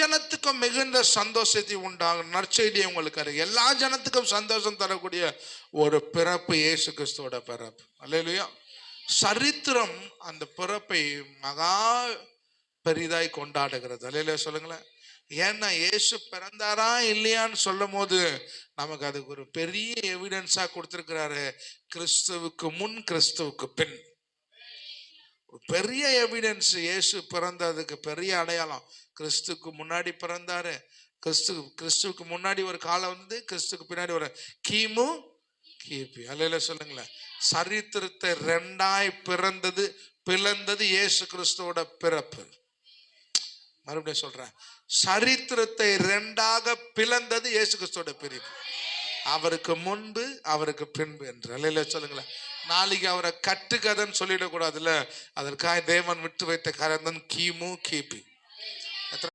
ஜனத்துக்கும் மிகுந்த சந்தோஷத்தை உண்டாகும். நற்செய்தியை உங்களுக்கு அறி எல்லா ஜனத்துக்கும் சந்தோஷம் தரக்கூடிய ஒரு பிறப்பு இயேசு கிறிஸ்துவோட பிறப்பு. அல்லையா சரித்திரம் அந்த பிறப்பை மகா பெரிதாய் கொண்டாடுகிறது. அல்லையா சொல்லுங்களேன். ஏன்னா இயேசு பிறந்தாரா இல்லையான்னு சொல்லும் போது நமக்கு அதுக்கு ஒரு பெரிய எவிடன்ஸா கொடுத்துருக்கிறாரு. கிறிஸ்துவுக்கு முன் கிறிஸ்துவுக்கு பின். பெரிய எவிடன்ஸ் இயேசு பிறந்ததுக்கு பெரிய அடையாளம். கிறிஸ்துக்கு முன்னாடி பிறந்தாரு. கிறிஸ்து கிறிஸ்துவுக்கு முன்னாடி ஒரு காலம் வந்து கிறிஸ்துக்கு பின்னாடி ஒரு கிமு கிபி அல்ல சொல்லுங்களேன். சரித்திரத்தை ரெண்டாய் பிறந்தது பிளந்தது இயேசு கிறிஸ்துவோட பிறப்பு. மறுபடியும் சொல்றேன். சரித்திரத்தை ரெண்டாக பிளந்தது இயேசு கிறிஸ்துவோட பிரிப்பு அவருக்கு முன்பு அவருக்கு பின்பு என்று. அல்லையில சொல்லுங்களேன். நாளைக்கு அவரை கட்டுக்கதைன்னு சொல்லிடக்கூடாதுல்ல? அதற்காக தேவன் விட்டு வைத்த கரந்தன் கிமு கிபி.